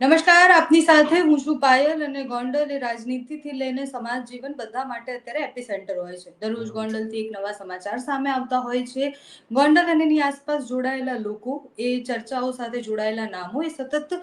નમસ્કાર આપની સાથે હું છું પાયલ અને ગોંડલ એ રાજનીતિથી લઈને સમાજ જીવન બધા માટે અત્યારે એપિસેન્ટર હોય છે. દરરોજ ગોંડલથી એક નવા સમાચાર સામે આવતા હોય છે. ગોંડલ અને એની આસપાસ જોડાયેલા લોકો એ ચર્ચાઓ સાથે જોડાયેલા નામો એ સતત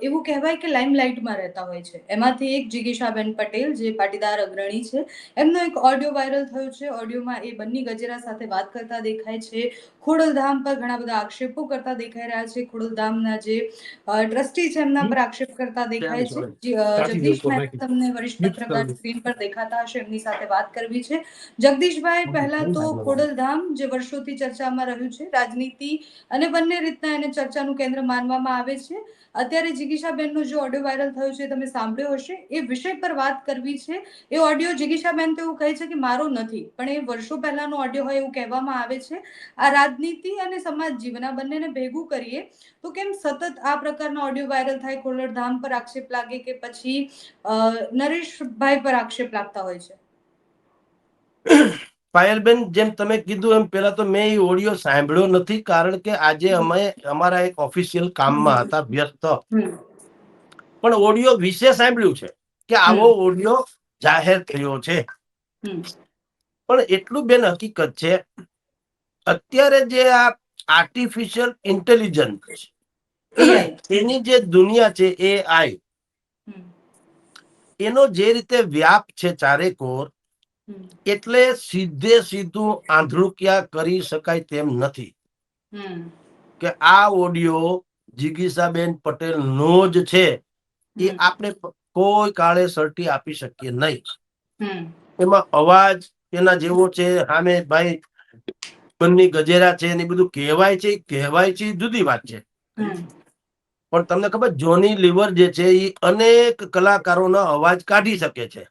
એવું કહેવાય કે લાઇમલાઇટમાં રહેતા હોય છે. એમાંથી એક જિગીશાબેન પટેલ જે પાટીદાર અગ્રણી છે એમનો એક ઓડિયો વાયરલ થયો છે. ઓડિયોમાં એ બંને ગજેરા સાથે વાત કરતા દેખાય છે. ખોડલધામ પર ઘણા બધા આક્ષેપો કરતા દેખાઈ રહ્યા છે. ખોડલધામના જે ટ્રસ્ટી છે એમના પર આક્ષેપ કરતા દેખાય છે. જે, જગદીશ તમને વરિષ્ઠ પત્રકાર સ્ક્રીન પર દેખાતા હશે એમની સાથે વાત કરવી છે. જગદીશભાઈ પહેલા તો ખોડલધામ જે વર્ષોથી ચર્ચામાં રહ્યું છે રાજનીતિ અને બંને રીતના એને ચર્ચાનું કેન્દ્ર માનવામાં આવે છે. અત્યારે જિગીશાબેનનો જે ઓડિયો વાયરલ થયો છે તમે સાંભળ્યો હશે. એ વિષય પર વાત કરવી છે. એ ઓડિયો જિગીશાબેન તો એવું કહે છે કે મારો નથી પણ એ વર્ષો પહેલાનો ઓડિયો હોય એવું કહેવામાં આવે છે. આ રાજનીતિ અને સમાજ જીવન આ બંનેને ભેગું કરીએ તો કેમ સતત આ પ્રકારના ઓડિયો વાયરલ થાય ખોડલધામ પર આક્ષેપ લાગે કે પછી નરેશભાઈ પર આક્ષેપ લાગતા હોય છે? પાયલબેન જેમ તમે કીધું એમ પેલા તો મેં એ ઓડિયો સાંભળ્યો નથી કારણ કે આજે અમે અમારા એક ઓફિશિયલ કામમાં હતા વ્યસ્ત. પણ ઓડિયો વિશે સાંભળ્યું છે કે આવો ઓડિયો જાહેર થયો છે. પણ એટલું બેન હકીકત છે અત્યારે જે આ આર્ટિફિશિયલ ઇન્ટેલિજન્સ AI. એની જે દુનિયા છે એ આઈ. એનો જે રીતે વ્યાપ છે ચારેકોર હમ. એટલે સીધે સીધું આંધળુકિયા કરી શકાય તેમ નથી. કે આ ઓડિયો જિગીસાબેન પટેલ નો જ છે એ આપણે કોઈ કાળે સર્ટી આપી શકીએ નહીં. એમાં અવાજ એના જેવો છે સામે ભાઈ બંને ગજેરા છે ને બધું કહેવાય છે કહેવાય છે જુદી વાત છે. હમ. પણ તમને ખબર જોની લીવર જે છે એ અનેક કલાકારોનો અવાજ કાઢી શકે છે.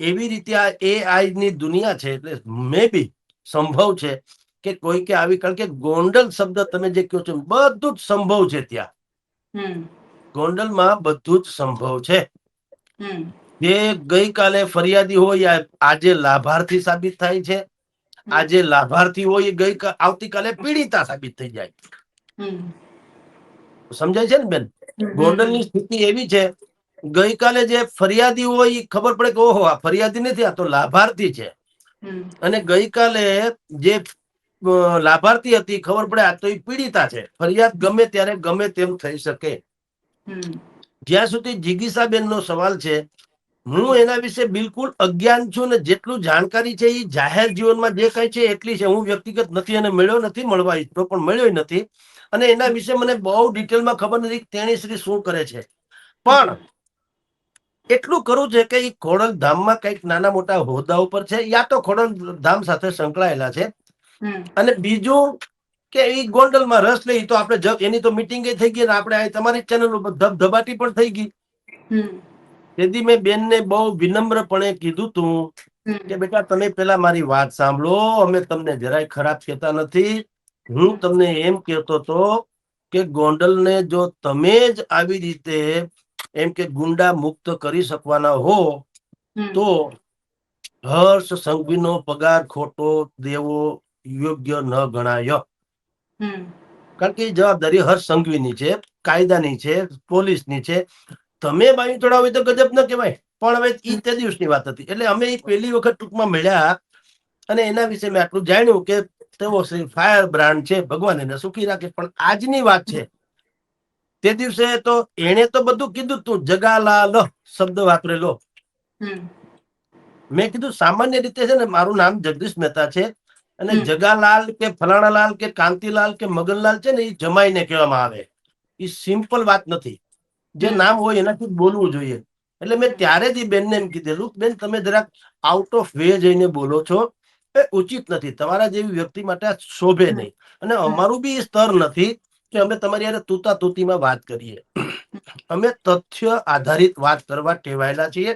એવી રીતે આ એઆઈ ની દુનિયા છે એટલે મે બી સંભવ છે કે કોઈ કે આવી કારણ કે ગોંડલ શબ્દ તમે જે કહો છો બધું જ સંભવ છે ત્યાં. ગોંડલમાં બધું જ સંભવ છે. જે ગઈકાલે ફરિયાદી હોય આજે લાભાર્થી સાબિત થાય છે. આજે લાભાર્થી હોય એ ગઈ આવતીકાલે પીડિતા સાબિત થઈ જાય. સમજાય છે ને બેન? ગોંડલની સ્થિતિ એવી છે ગઈકાલે જે ફરિયાદી હોય એ ખબર પડે કે ઓહો આ ફરિયાદી નથી આ તો લાભાર્થી છે. અને ગઈકાલે જે લાભાર્થી હતી ખબર પડે આ તો પીડિતા છે. ફરિયાદ ગમે ત્યારે ગમે તેમ થઈ શકે. જ્યાં સુધી જિગીસાબેનનો સવાલ છે હું એના વિશે બિલકુલ અજ્ઞાન છું ને જેટલું જાણકારી છે એ જાહેર જીવનમાં જે કઈ છે એટલી છે. હું વ્યક્તિગત નથી અને મળ્યો નથી મળવા ઈચ્છતો પણ મળ્યો નથી. અને એના વિશે મને બહુ ડિટેલમાં ખબર નથી તેણી શ્રી શું કરે છે. પણ એટલું કરવું છે કે એ ખોડલ ધામમાં કંઈક નાના મોટા હોદ્દા ઉપર છે યા તો ખોડલ ધામ સાથે સંકળાયેલા છે. અને બીજું કે એ ગોંડલમાં રસ લઈ તો આપણે એની તો મિટિંગ થઈ ગઈ આપણે આ તમારી ચેનલ ઉપર ધબધબાટી પણ થઈ ગઈ. તેથી મેં બેનને બહુ વિનમ્રપણે કીધું તું કે બેટા તમે પેલા મારી વાત સાંભળો અમે તમને જરાય ખરાબ કહેતા નથી. હું તમને એમ કહેતો તો કે ગોંડલને જો તમે જ આવી રીતે એમ કે ગુંડા મુક્ત કરી શકવાના હો તો હર્ષ સંઘવીનો પગાર ખોટો દેવો યોગ્ય ન ગણાય. કારણ કે જવાબદારી હર્ષ સંઘવીની છે કાયદાની છે પોલીસની છે. તમે બાયું ચડાવો તો ગજબ ન કહેવાય. પણ હવે ઈ તે દિવસની વાત હતી. એટલે અમે પહેલી વખત ટૂંકમાં મળ્યા અને એના વિશે મેં આટલું જાણ્યું કે તેઓ શ્રી ફાયર બ્રાન્ડ છે ભગવાન એને સુખી રાખે. પણ આજની વાત છે તે દિવસે તો એને તો બધું કીધું તું જગાલાલ શબ્દ વાપરેલો મેં કીધું સામાન્ય રીતે છે ને મારું નામ જગદીશ મહેતા છે. અને જગાલાલ કે ફલાણાલાલ કે કાંતિલાલ કે મગનલાલ છે ને એ જમાઈને કહેવામાં આવે. એ સિમ્પલ વાત નથી. જે નામ હોય એનાથી બોલવું જોઈએ. એટલે મેં ત્યારે જ એ બેનને એમ કીધેલું બેન તમે જરાક આઉટ ઓફ વે જઈને બોલો છો. એ ઉચિત નથી. તમારા જેવી વ્યક્તિ માટે આ શોભે નહીં. અને અમારું બી સ્તર નથી કે અમે તમારી યારે તૂતા તૂતીમાં વાત કરીએ. અમે તથ્ય આધારિત વાત કરવા ટેવાયેલા છીએ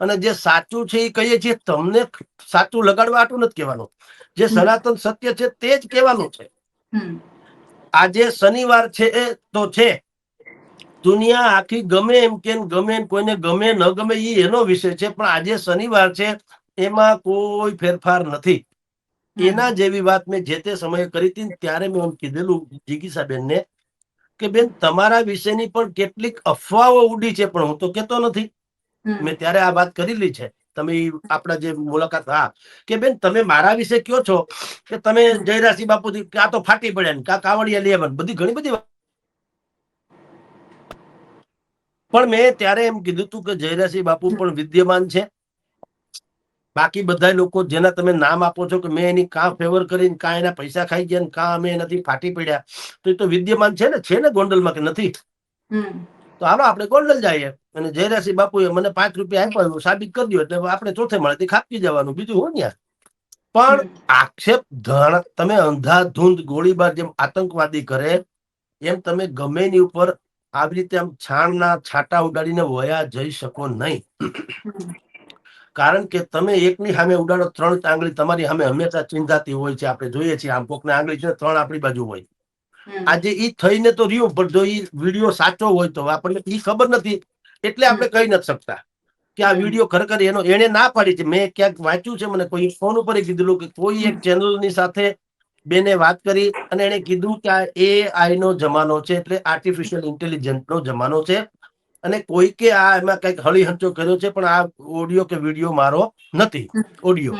અને જે સાચું છે એ કહીએ છીએ તમને સાચું લગાડવા આટું નથી કહેવાનું. જે સનાતન સત્ય છે તે જ કહેવાનું છે. આજે શનિવાર છે એ તો છે. દુનિયા આખી ગમે એમ કે ગમે એમ કોઈને ગમે ન ગમે એ એનો વિષય છે. પણ આજે શનિવાર છે એમાં કોઈ ફેરફાર નથી. એના જેવી વાત મેં જે તે સમયે કરી હતી ત્યારે મેં એમ કીધેલું જિગીસાબેનને કે બેન તમારા વિશેની પણ કેટલીક અફવાઓ ઉડી છે પણ હું તો કેતો નથી. મેં ત્યારે આ વાત કરેલી છે. તમે આપણા જે મુલાકાત હા. કે બેન તમે મારા વિશે કયો છો? કે તમે જયરાશી બાપુથી કાં તો ફાટી પડ્યા ને કાં કાવડિયા લઈ બધી ઘણી બધી વાત. પણ મેં ત્યારે એમ કીધું હતું કે જયરાશી બાપુ પણ વિદ્યમાન છે. બાકી બધા લોકો જેના તમે નામ આપો છો કે મેં એની કાં ફેવર કરીને કાં એના પૈસા ખાઈ ગયા ને કાં અમે એનાથી ફાટી પડ્યા તો એ તો વિદ્યમાન છે ને છે ને ગોંડલમાં કે નથી? તો હાલો આપણે ગોંડલ જઈએ અને જયરાસિંહ બાપુએ મને પાંચ રૂપિયા આપ્યો એવું સાબિત કરી દો એટલે આપણે ચોથે મળેથી ખાપકી જવાનું બીજું હું ત્યાં પણ આક્ષેપ ધણ તમે અંધાધૂંધ ગોળીબાર જેમ આતંકવાદી કરે એમ તમે ગમે એની ઉપર આવી રીતે આમ છાણના છાંટા ઉડાડીને વયા જઈ શકો નહીં. કારણ કે તમે એકની સામે ઉડાડો ત્રણ આંગળી તમારી સામે હંમેશા ચિંતાતી હોય છે. આપણે જોઈએ છીએ આમ કોકને આંગળી છે ત્રણ આપણી બાજુ હોય. આજે ઈ થઈને તો રહ્યું પણ જો ઈ વીડિયો સાચો હોય તો આપણને ઈ ખબર નથી. એટલે આપણે કહી નથી શકતા કે આ વીડિયો ખરેખર એનો એને ના પાડી છે. મેં ક્યાંક વાંચ્યું છે મને કોઈ ફોન ઉપર કીધેલું કે કોઈ એક ચેનલની સાથે બેને વાત કરી અને એને કીધું કે આ એઆઈ નો જમાનો છે એટલે આર્ટિફિશિયલ ઇન્ટેલિજન્સ નો જમાનો છે. અને કોઈકે આ એમાં કંઈક હળીહંચો કર્યો છે પણ આ ઓડિયો કે વીડિયો મારો નથી ઓડિયો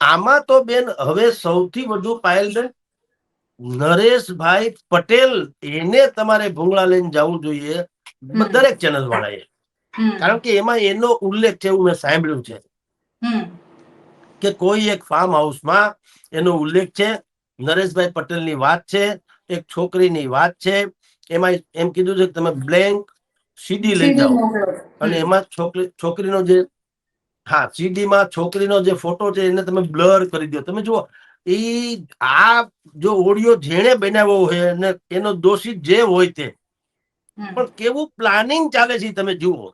આમાં તો બેન હવે સૌથી વધુ પાયલબેન નરેશભાઈ પટેલ એને તમારે ભૂંગળા લઈને જવું જોઈએ દરેક ચેનલ વાળાએ. કારણ કે એમાં એનો ઉલ્લેખ છે એવું મેં સાંભળ્યું છે. કે કોઈ એક ફાર્મ હાઉસમાં એનો ઉલ્લેખ છે નરેશભાઈ પટેલની વાત છે એક છોકરીની વાત છે એમાં એમ કીધું છે કે તમે બ્લેન્ક સીડી લઈ જાઓ. અને એમાં છોકરી છોકરીનો જે હા સીડીમાં છોકરીનો જે ફોટો છે એને તમે બ્લર કરી દો. તમે જુઓ એ આ જો ઓડિયો જેણે બનાવ્યો હોય અને એનો દોષિત જે હોય તે. પણ કેવું પ્લાનિંગ ચાલે છે તમે જુઓ.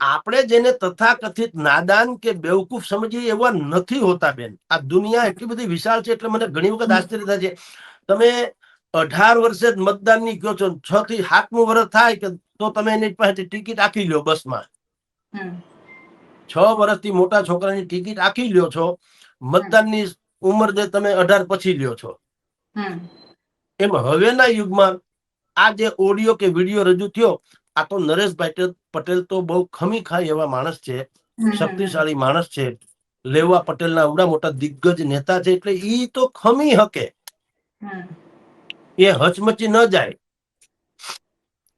આપણે જેને તથાકથિત નાદાન કે બેવકૂફ સમજીએ એવા નથી હોતા બેન. આ દુનિયા એટલી બધી વિશાળ છે એટલે મને ઘણી વખત આશ્ચર્ય થાય છે. તમે અઢાર વર્ષે જ મતદાનની કયો છો છ થી સાતમું વર્ષ થાય કે તો તમે એની પાસેથી ટિકિટ આખી લ્યો બસમાં. છ વર્ષથી મોટા છોકરાની ટિકિટ આખી લ્યો છો મતદાનની ઉંમર જે તમે અઢાર પછી લ્યો છો. એમ હવેના યુગમાં આ જે ઓડિયો કે વીડિયો રજૂ થયો આ તો નરેશભાઈ પટેલ- તો બહુ ખમી ખાય એવા માણસ છે શક્તિશાળી માણસ છે લેવા પટેલના એવડા મોટા દિગ્ગજ નેતા છે એટલે ઈ તો ખમી હકે. એ હચમચી ન જાય.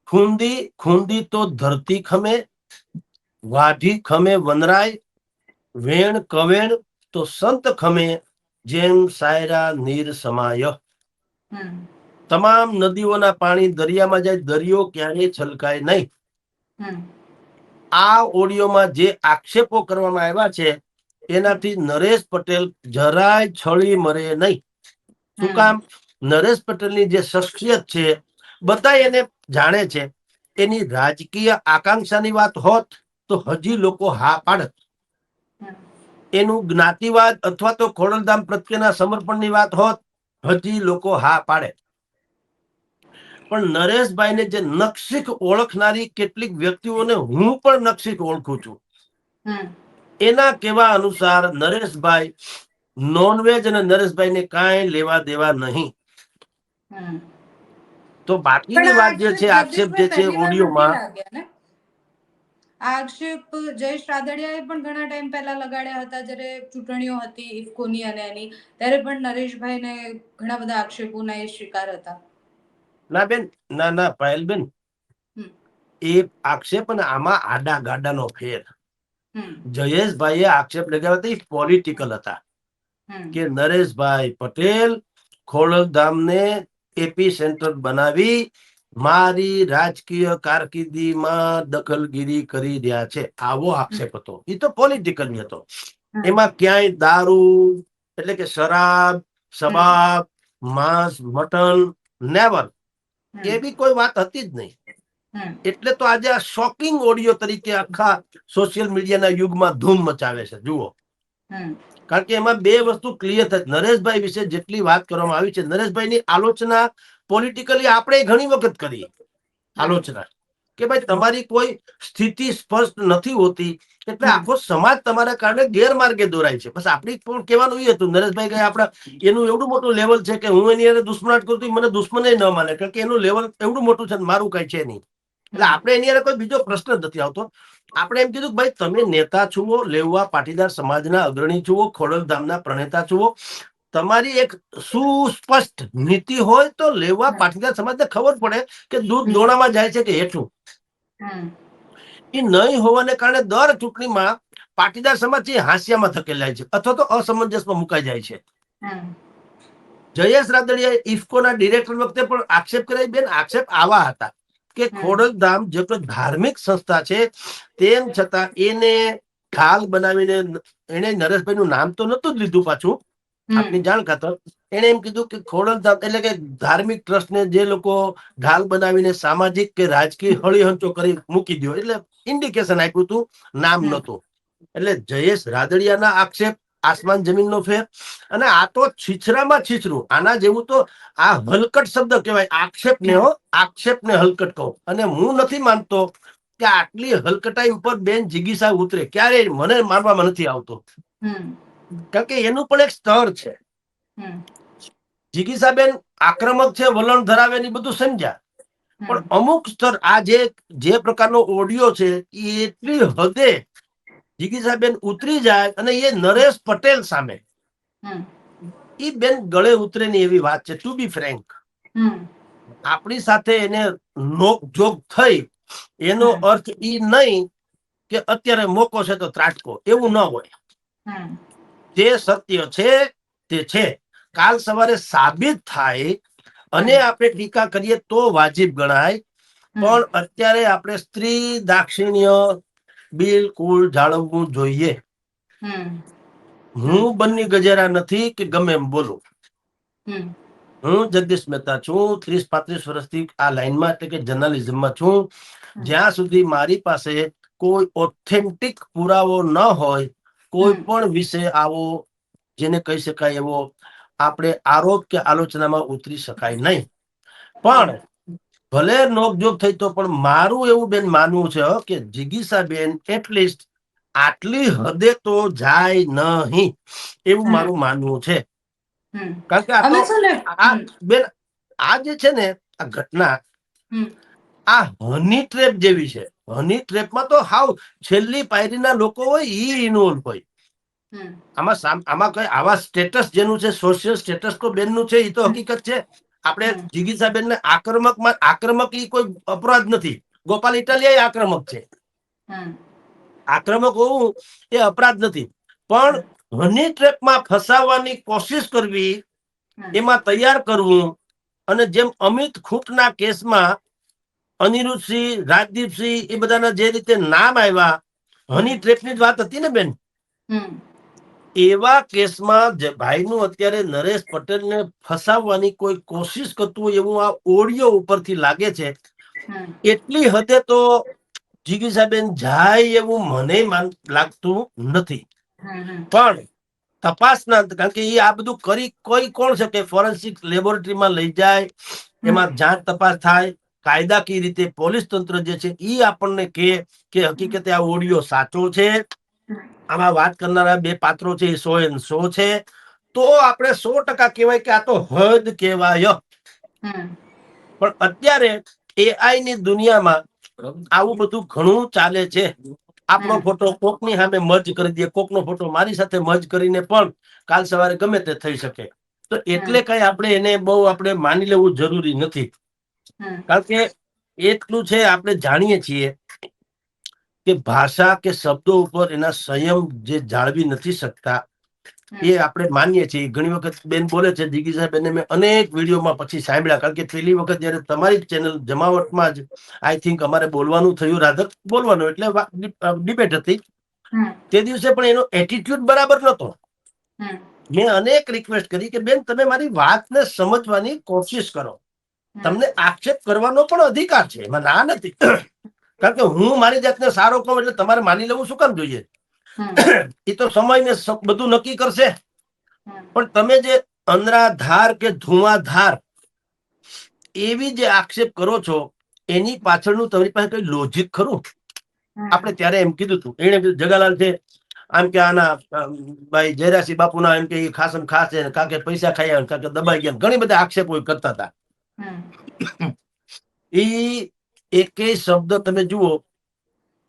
ખૂંદી ખૂંદી તો ધરતી ખમે વાઢી ખમે વનરાય વેણ કવેણ તો સંત ખમે જેમ સાયરા નીર સમાય. તમામ નદીઓના પાણી દરિયામાં જાય દરિયો ક્યારેય છલકાય નહીં. આ ઓડિયોમાં જે આક્ષેપો કરવામાં આવ્યા છે એનાથી નરેશ પટેલ જરાય છળી મરે નહીં. શું કામ? નરેશ પટેલની જે શખ્સિયત છે બધા એને જાણે છે. એની રાજકીય આકાંક્ષાની વાત હોત તો હજી લોકો હા પાડત. એનું જ્ઞાતિવાદ અથવા તો ખોડલધામ પ્રત્યેના સમર્પણની વાત હોત, હજી લોકો હા પાડે. પણ નરેશભાઈને જે નક્ષિક ઓળખનારી કેટલીક વ્યક્તિઓને હું પણ નક્ષિક ઓળખું છું. એના કહેવા અનુસાર નરેશભાઈ નોનવેજ અને નરેશભાઈને કાંઈ લેવા દેવા નહીં. તો બાકીની વાત જે છે આક્ષેપ જે છે ઓડિયોમાં આક્ષેપ જયેશ રાદડિયાએ પણ ઘણા ટાઈમ પહેલા લગાડ્યા હતા જ્યારે ચૂંટણીઓ હતી ઇફકોની અને એની ત્યારે પણ નરેશભાઈને ઘણા બધા આક્ષેપોના એ શિકાર હતા. ના બેન ના ના પાયલબેન બેન. એ આક્ષેપ અને આમાં આડા ગાડાનો ફેર. જયેશભાઈ જયેશભાઈએ આક્ષેપ લગાવ્યા હતા એ પોલિટિકલ હતા. કે નરેશભાઈ પટેલ ખોડલધામને એપી સેન્ટર બનાવી મારી રાજકીય કારકિર્દીમાં દખલગીરી કરી રહ્યા છે. આવો આક્ષેપ હતો. એ તો પોલિટિકલ હતો. એમાં ક્યાંય દારૂ એટલે કે શરાબ શબાબ માંસ મટન નેવર બી કોઈ વાત હતી જ નહીં. એટલે તો આજે આ શોકિંગ ઓડિયો તરીકે આખા સોશિયલ મીડિયાના યુગમાં ધૂમ મચાવે છે. જુઓ. કારણ કે એમાં બે વસ્તુ ક્લિયર થાય. નરેશભાઈ વિશે જેટલી વાત કરવામાં આવી છે નરેશભાઈની આલોચના પોલિટિકલી આપણે ઘણી વખત કરી. આલોચના કે ભાઈ તમારી કોઈ સ્થિતિ સ્પષ્ટ નથી હોતી એટલે આખો સમાજ તમારા કારણે ગેરમાર્ગે દોરાય છે. બસ આપણી પણ કહેવાનું એ હતું નરેશભાઈ કઈ આપણા એનું એવડું મોટું લેવલ છે કે હું એની અંદર દુશ્મનાટ કરું મને દુશ્મને ન માને કારણ કે એનું લેવલ એવડું મોટું છે મારું કઈ છે નહીં. એટલે આપણે એની અંદર કોઈ બીજો પ્રશ્ન નથી આવતો. આપણે એમ કીધું કે ભાઈ તમે નેતા છુઓ લેવા પાટીદાર સમાજના અગ્રણી છુઓ ખોડલધામના પ્રણેતા છુઓ તમારી એક સુસ્પષ્ટ નીતિ હોય તો લેવા પાટીદાર સમાજને ખબર પડે કે દૂધ દોણામાં જાય છે કે હેઠું. એ નહીં હોવાને કારણે દર ચૂંટણીમાં પાટીદાર સમાજ એ હાંસિયામાં ધકેલાય છે અથવા તો અસમંજસમાં મુકાઈ જાય છે. જયેશ રાદડિયા ઇફકોના ડિરેક્ટર વખતે પણ આક્ષેપ કરાય. બેન આક્ષેપ આવા હતા. કે. ખોડલધામ જેટલો ધાર્મિક સંસ્થા છે. તેમ છતાં એને ઢાલ બનાવીને એને નરેશભાઈ નું નામ તો નતું જ લીધું પાછું. આપની જાણ ખાતર. એને એમ કીધું કે ખોડલધામ એટલે કે ધાર્મિક ટ્રસ્ટ ને જે લોકો ઢાલ બનાવીને સામાજિક કે રાજકીય હળીહંચો કરી મૂકી દો એટલે ઇન્ડિકેશન આપ્યું હતું નામ. નતું એટલે જયેશ રાદડિયાના આક્ષેપ આસમાન જમીનનો ફેર અને આ તો છીછરામાં છીછરું. આના જેવું તો આ હલકટ શબ્દ કહેવાય. આક્ષેપ ને હો આક્ષેપ ને હલકટ કહો. અને હું નથી માનતો કે આટલી હલકટાઈ ઉપર બેન જીગીસા ઉતરે. ક્યારે મને મારવામાં નથી આવતો. કારણ કે એનું પણ એક સ્તર છે. જીગીસા બેન આક્રમક છે વલણ ધરાવે ને બધું સમજ્યા. પણ અમુક સ્તર આ જે જે પ્રકારનો ઓડિયો છે એ એટલી હદે જિગીસાબેન ઉતરી જાય અને એ નરેશ પટેલ સામે. એ બેન ગળે ઉતરે ની એવી વાત છે ટુ બી ફ્રેન્ક આપણી સાથે એને નોકજોગ થઈ એનો અર્થ ઈ નહીં કે અત્યારે મોકો છે તો ત્રાટકો એવું ન હોય. તે જે સત્ય છે તે છે. કાલ સવારે સાબિત થાય અને આપણે ટીકા કરીએ તો વાજિબ ગણાય. પણ અત્યારે આપણે સ્ત્રી દાક્ષિણ્ય બિલકુલ જાળવવું જોઈએ. હું બંને ગજેરા નથી કે ગમે એમ બોલું. હું જગદીશ મહેતા છું ત્રીસ પાંત્રીસ વર્ષથી આ લાઈનમાં એટલે કે જર્નલિઝમમાં છું. જ્યાં સુધી મારી પાસે કોઈ ઓથેન્ટિક પુરાવો ન હોય કોઈ પણ વિષય આવો જેને કહી શકાય એવો આપણે આરોપ કે આલોચનામાં ઉતરી શકાય નહીં. પણ ભલે નોકજોક થઈ તો પણ મારું એવું બેન માનવું છે કે જિગીસા બેન એટલીસ્ટ આટલી હદે તો જાય નહીં એવું મારું માનવું છે. કારણ કે આ. બેન આ જે છે ને આ ઘટના આ હની ટ્રેપ જેવી છે. હની ટ્રેપમાં તો હાવ છેલ્લી પાયરીના લોકો હોય ઈ ઇન્વોલ્વ હોય. આમાં આમાં કઈ આવા સ્ટેટસ જેનું છે સોશિયલ સ્ટેટસ તો બેનનું છે એ તો હકીકત છે. આપણે હમ. જિગીસાબેનને આક્રમક આક્રમક એ કોઈ અપરાધ નથી. ગોપાલ ઇટાલિયા આક્રમક છે. આક્રમક હોવું એ અપરાધ નથી. પણ હની ટ્રેપમાં ફસાવવાની કોશિશ કરવી એમાં તૈયાર કરવું અને જેમ અમિત ખૂંટના કેસમાં અનિરુદ્ધસિંહ રાજદીપસિંહ એ બધાના જે રીતે નામ આવ્યા હની ટ્રેપની જ વાત હતી ને બેન. એવા કેસમાં ભાઈનું અત્યારે નરેશ પટેલને ફસાવવાની કોઈ કોશિશ કરતું હોય એવું આ ઓડિયો ઉપરથી લાગે છે. એટલી હદે તો જીગીસાબેન જાય એવું મને લાગતું નથી. પણ તપાસના કારણ કે એ આ બધું કરી કોઈ કોણ છે કે ફોરેન્સિક લેબોરેટરીમાં લઈ જાય એમાં જાંચ તપાસ થાય કાયદાકીય રીતે પોલીસ તંત્ર જે છે એ આપણને કહે કે હકીકતે આ ઓડિયો સાચો છે. આમાં વાત કરનારા બે પાત્રો છે એ સો એન સો છે. તો આપણે સો ટકા કહેવાય કે આ તો હદ કહેવાય. પણ અત્યારે એઆઈ ની દુનિયામાં આવું બધું ઘણું ચાલે છે. આપણો ફોટો કોકની સામે મર્જ કરી દે કોકનો ફોટો મારી સાથે મર્જ કરીને પણ કાલ સવારે ગમે તે થઈ શકે. તો એટલે કઈ આપણે એને બહુ આપણે માની લેવું જરૂરી નથી. કારણ કે એટલું છે આપણે જાણીએ છીએ કે ભાષા કે શબ્દો ઉપર એના સંયમ જે જાળવી નથી શકતા એ આપણે માનીએ છીએ. ઘણી વખત બેન બોલે છે જીગી સાહેબ એને મેં અનેક વિડીયોમાં પછી સાંભળ્યા. કારણ કે પેલી વખત જયારે તમારી ચેનલ જમાવટમાં જ આઈ થિંક અમારે બોલવાનું થયું રાધર બોલવાનું એટલે ડિબેટ હતી. તે દિવસે પણ એનો એટીટ્યુડ બરાબર નતો મેં અનેક રિક્વેસ્ટ કરી કે બેન તમે મારી વાતને સમજવાની કોશિશ કરો. તમને આક્ષેપ કરવાનો પણ અધિકાર છે. એમાં ના નથી. કારણ કે હું મારી જાતને સારો કહું એટલે તમારે માની લેવું શું કામ જોઈએ? એ તો સમય ને બધું નક્કી કરશે. પણ તમે જે અંદરાધાર કે ધુઆધાર એવી જે આક્ષેપ કરો છો એની પાછળનું તમારી પાસે કઈ લોજિક ખરું? આપણે ત્યારે એમ કીધું હતું એને કીધું જગાલાલ છે આમ કે આના ભાઈ જયરાસિંહ બાપુના એમ કે ઈ ખાસમ ખાસ છે ને કાં પૈસા ખાઈ આવે ને કાં કે દબાઈ ગયા ઘણી બધા આક્ષેપો કરતા હતા. હમ. એકેય શબ્દ તમે જુઓ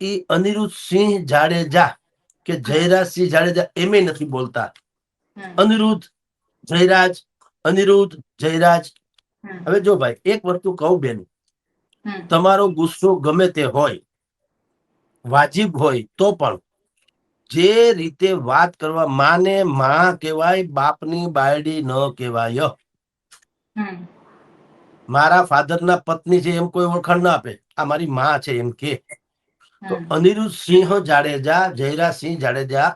એ અનિરુદ્ધ સિંહ જાડેજા કે જયરાજ સિંહ જાડેજા એમે નથી બોલતા. અનિરુદ્ધ જયરાજ અનિરુદ્ધ જયરાજ. હવે જો ભાઈ એક વસ્તુ કહું બેન. તમારો ગુસ્સો ગમે તે હોય વાજીબ હોય તો પણ જે રીતે વાત કરવા માને માં કહેવાય બાપની બાયડી ન કહેવાય. મારા ફાધરના પત્ની છે એમ કોઈ ઓળખાણ ના આપે. આ મારી માં છે એમ કે. તો અનિરુદ્ધ સિંહ જાડેજા જયરાજસિંહ જાડેજા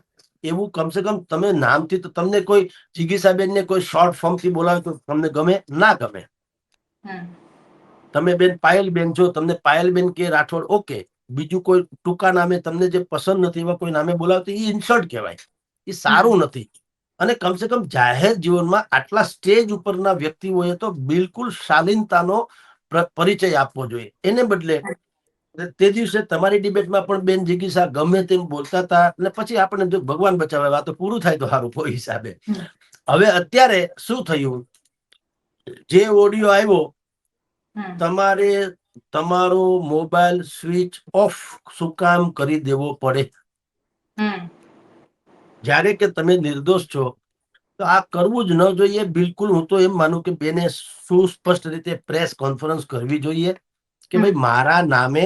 એવું કમસે કમ તમે નામથી તો તમને કોઈ જિગીસાબેન ને કોઈ શોર્ટ ફોર્મથી બોલાવે તો તમને ગમે? ના ગમે. તમે બેન પાયલબેન છો તમને પાયલબેન કે રાઠોડ ઓકે. બીજું કોઈ ટૂંકા નામે તમને જે પસંદ નથી એવા કોઈ નામે બોલાવતો એ ઇન્સલ્ટ કહેવાય. એ સારું નથી. અને કમસે કમ જાહેર જીવનમાં આટલા સ્ટેજ ઉપરના વ્યક્તિઓએ તો બિલકુલ શાલીનતાનો પરિચય આપવો જોઈએ. એને બદલે તે દિવસે તમારી ડિબેટમાં પણ બેન જિગીસા ગમે તેમ બોલતા હતા અને પછી આપણે જો ભગવાન બચાવે વાત પૂરું થાય તો સારું કોઈ હિસાબે. હવે અત્યારે શું થયું? જે ઓડિયો આવ્યો તમારે તમારો મોબાઈલ સ્વિચ ઓફ શું કામ કરી દેવો પડે. જ્યારે કે તમે નિર્દોષ છો તો આ કરવું જ ન જોઈએ. બિલકુલ હું તો એમ માનું કે બેને સુસ્પષ્ટ રીતે પ્રેસ કોન્ફરન્સ કરવી જોઈએ કે ભાઈ મારા નામે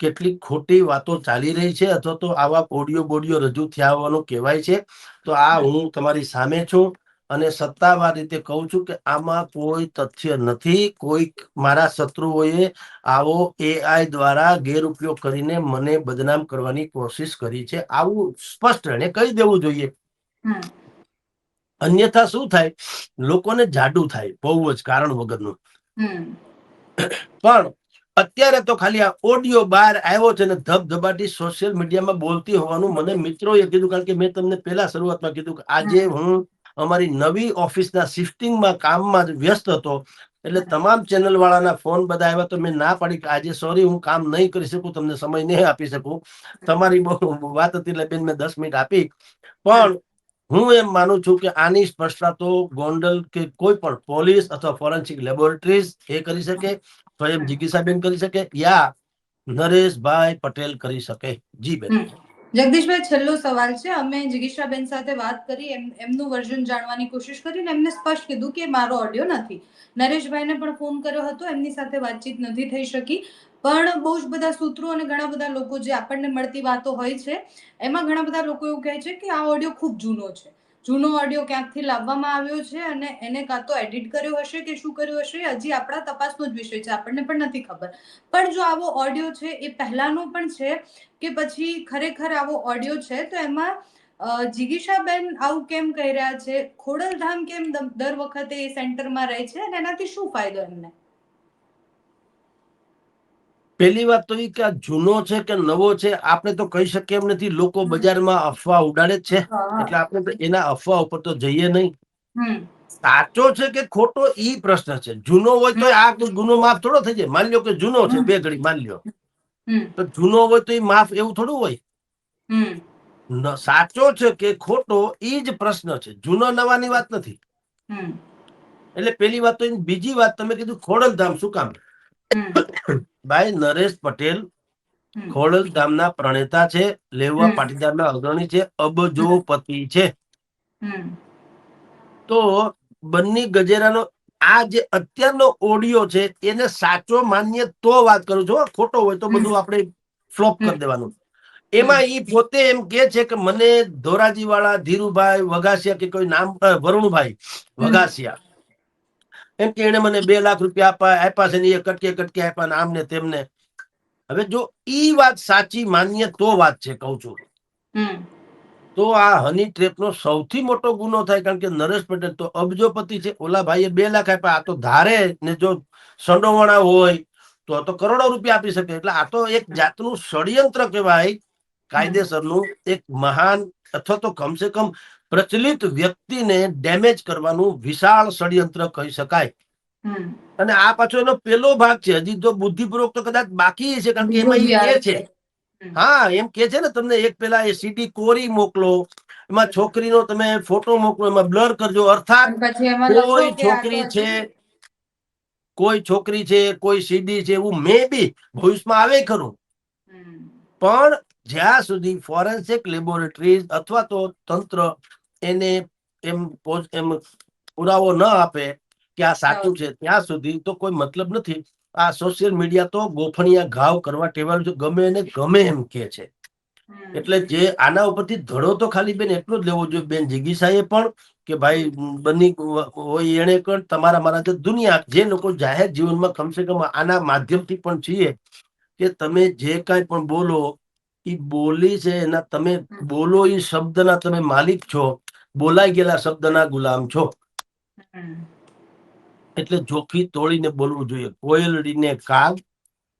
કેટલીક ખોટી વાતો ચાલી રહી છે અથવા તો આવા ઓડિયો બોડિયો રજૂ થયા હોવાનું કહેવાય છે. તો આ હું તમારી સામે છું. અને સત્તાવાર રીતે કહું છું કે આમાં કોઈ તથ્ય નથી. કોઈ મારા શત્રુઓએ આવો એઆઈ દ્વારા ગેરઉપયોગ કરીને મને બદનામ કરવાની કોશિશ કરી છે. આવું સ્પષ્ટ એને કહી દેવું જોઈએ. અન્યથા શું થાય? લોકોને જાડું થાય બહુ જ કારણ વગરનું. પણ અત્યારે તો ખાલી આ ઓડિયો બહાર આવ્યો છે ને ધબધબાટી સોશિયલ મીડિયામાં બોલતી હોવાનું મને મિત્રોએ કીધું કારણ કે મેં તમને પહેલા શરૂઆતમાં કીધું કે આજે હું અમારી નવી ઓફિસના શિફ્ટિંગમાં કામમાં વ્યસ્ત હતો. એટલે તમામ ચેનલ વાળાના ફોન બધા આવ્યા તો મેં ના પાડી કે આજે સોરી હું કામ નહીં કરી શકું, તમને સમય નહીં આપી શકું. તમારી બહુ વાત હતી એટલે બેન મેં દસ મિનિટ આપી. પણ હું એમ માનું છું કે આની સ્પષ્ટતા તો ગોંડલ કે કોઈ પણ પોલીસ અથવા ફોરેન્સિક લેબોરેટરીઝ એ કરી શકે, સ્વયં જિગીસાબેન કરી શકે યા નરેશભાઈ પટેલ કરી શકે. જી બેન. જગદીશભાઈ, છેલ્લો સવાલ છે. અમે જિગીશાબેન સાથે વાત કરી, એમ, એમનું વર્ઝન જાણવાની કોશિશ કરી ને એમને સ્પષ્ટ કીધું કે મારો ઓડિયો નથી. નરેશભાઈને પણ ફોન કર્યો હતો, એમની સાથે વાતચીત નથી થઈ શકી. પણ બહુ જ બધા સૂત્રો અને ઘણા બધા લોકો જે આપણને મળતી વાતો હોય છે, એમાં ઘણા બધા લોકો એવું કહે છે કે આ ઓડિયો ખૂબ જૂનો છે. જૂનો ઓડિયો ક્યાંકથી લાવવામાં આવ્યો છે અને એને કાં તો એડિટ કર્યો હશે કે શું કર્યું હશે હજી આપણા તપાસનો જ વિષય છે, આપણને પણ નથી ખબર. પણ જો આવો ઓડિયો છે, એ પહેલાનો પણ છે કે પછી ખરેખર આવો ઓડિયો છે, તો એમાં જિગીશાબેન આવું કેમ કહી રહ્યા છે? ખોડલધામ કેમ દર વખતે એ સેન્ટરમાં રહે છે? અને એનાથી શું ફાયદો એમને? પહેલી વાત તો એ કે આ જૂનો છે કે નવો છે આપણે તો કહી શકીએ એમ નથી લોકો બજારમાં અફવા ઉડાડે જ છે. એટલે આપણે એના અફવા ઉપર તો જઈએ નહીં. સાચો છે કે ખોટો ઈ પ્રશ્ન છે. જૂનો હોય તો આ ગુનો માફ થોડો થઈ જાય. માની લો કે જૂનો છે બે ઘડી માની લ્યો તો જૂનો હોય તો એ માફ એવું થોડું હોય. સાચો છે કે ખોટો ઈ જ પ્રશ્ન છે. જૂનો નવાની વાત નથી. એટલે પેલી વાત તો બીજી વાત તમે કીધું ખોડલધામ શું કામ? ભાઈ નરેશ પટેલ ખોડલ ગામના પ્રણેતા છે લેવા પાટીદારના અગ્રણી છે અબજોપતિ છે. તો બંને ગજેરાનો આ જે અત્યારનો ઓડિયો છે એને સાચો માન્ય તો વાત કરું છું હો. ખોટો હોય તો બધું આપણે ફ્લોપ કરી દેવાનું. એમાં ઈ પોતે એમ કે છે કે મને ધોરાજી વાળા ધીરુભાઈ વગાસિયા કે કોઈ નામ વરુણભાઈ વગાસિયા એમ કે એને મને બે લાખ રૂપિયા આપા આપ્યા છે ને એ કટકે કટકે આપ્યા ને આમને તેમને. હવે જો ઈ વાત સાચી માન્ય તો વાત છે કઉ છું. તો આ હની ટ્રેપનો સૌથી મોટો ગુનો થાય કારણ કે નરેશ પટેલ તો અબજોપતિ છે ઓલા ભાઈએ બે લાખ આપ્યા. આ તો ધારે ને જો સંડોવણા હોય તો તો કરોડો રૂપિયા આપી શકે. એટલે આ તો એક જાતનું ષડયંત્ર કહેવાય. કાયદેસરનું એક મહાન અથવા તો કમસે કમ પ્રચલિત વ્યક્તિને ડેમેજ કરવાનું વિશાળ ષડયંત્ર કહી શકાય. અને આ પાછો એનો પેલો ભાગ છે. હજી તો બુદ્ધિપૂર્વક તો કદાચ બાકી છે કારણ કે એમાં એ કે છે. હા એમ કે છે ને તમને એક પેલા એ સીડી કોરી મોકલો એમાં છોકરીનો તમે ફોટો મોકલો એમાં બ્લર કરજો. અર્થાત કોઈ છોકરી છે કોઈ છોકરી છે કોઈ સીડી છે એવું મે બી ભવિષ્યમાં આવે ખરું. પણ જ્યાં સુધી ફોરેન્સિક લેબોરેટરીઝ અથવા તો તંત્ર એને એમ એમ પુરાવો ન આપે કે આ સાચું છે ત્યાં સુધી તો કોઈ મતલબ નથી. આ સોશિયલ મીડિયા તો ગોફણિયા ઘાવ કરવા ટેવાયું છે ગમે એને ગમે એમ કે છે. એટલે જે આના ઉપરથી ધડો તો ખાલી બેન એટલો જ લેવો જોઈએ. બેન જિગીસાએ પણ કે ભાઈ બની હોય એને પણ તમારા મારા જે દુનિયા જે લોકો જાહેર જીવનમાં કમસે કમ આના માધ્યમથી પણ છીએ કે તમે જે કાંઈ પણ બોલો એ બોલી છે એના તમે બોલો એ શબ્દના તમે માલિક છો. બોલાઈ ગયેલા શબ્દના ગુલામ છો. એટલે જોખી તોડીને બોલવું જોઈએ. કોયલડીને કાગ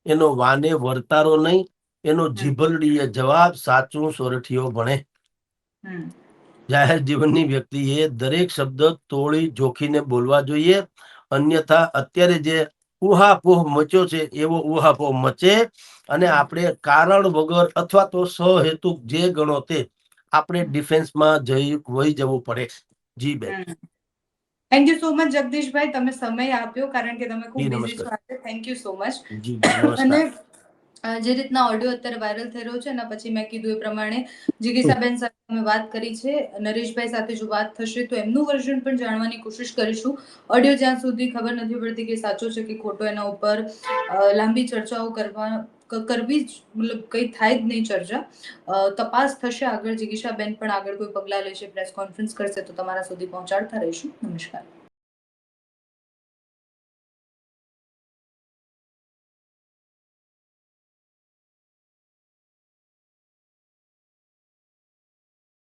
એનો વાને વર્તારો નહીં એનો જીભલડીએ જવાબ સાચું સોરઠીઓ ભણે. જાહેર જીવનની વ્યક્તિએ દરેક શબ્દ તોડી જોખીને બોલવા જોઈએ. અન્યથા અત્યારે જે ઉહાપોહ મચ્યો છે એવો ઉહાપોહ મચે અને આપણે કારણ વગર અથવા તો સહેતુક જે ગણો તે આપણે ડિફેન્સમાં જઈ વહી જવું પડે. જી બેન. Thank you so much Jagdishbhai. તમે સમય આપ્યો કારણ કે તમે ખૂબ બિઝી છો થેન્ક યુ સો મચ અને જે રીતના ઓડિયો અત્યારે વાયરલ થઈ રહ્યો છે એના પછી મેં કીધું એ પ્રમાણે જિગીસાબેન સાથે અમે વાત કરી છે. નરેશભાઈ સાથે જો વાત થશે તો એમનું વર્ઝન પણ જાણવાની કોશિશ કરીશું. ઓડિયો જ્યાં સુધી ખબર નથી પડતી કે સાચો છે કે ખોટો એના ઉપર લાંબી ચર્ચાઓ કરવા કરવી જ, મતલબ કંઈ થાય જ નહીં ચર્ચા. તપાસ થશે આગળ. જિગીશાબેન પણ આગળ કોઈ પગલાં લેશે, પ્રેસ કોન્ફરન્સ કરશે, તો તમારા સુધી પહોંચાડતા રહીશું. નમસ્કાર.